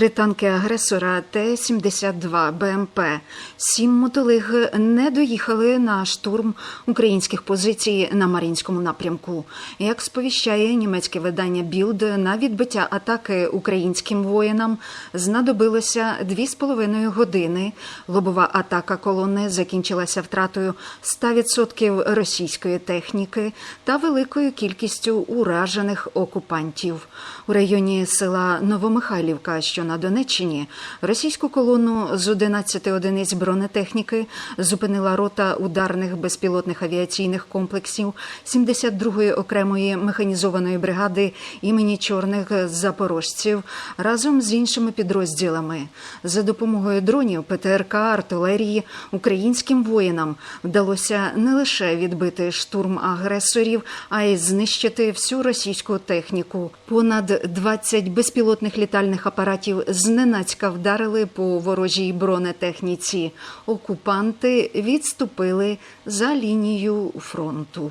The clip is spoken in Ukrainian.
Три танки агресора Т-72 БМП, сім мотолиг не доїхали на штурм українських позицій на Мар'їнському напрямку. Як сповіщає німецьке видання Білд, на відбиття атаки українським воїнам знадобилося дві з половиною години. Лобова атака колони закінчилася втратою 100% російської техніки та великою кількістю уражених окупантів. У районі села Новомихайлівка, що на Донеччині, російську колону з 11 одиниць бронетехніки зупинила рота ударних безпілотних авіаційних комплексів 72-ї окремої механізованої бригади імені чорних запорожців разом з іншими підрозділами. За допомогою дронів, ПТРК, артилерії українським воїнам вдалося не лише відбити штурм агресорів, а й знищити всю російську техніку. Понад 20 безпілотних літальних апаратів зненацька вдарили по ворожій бронетехніці. Окупанти відступили за лінію фронту.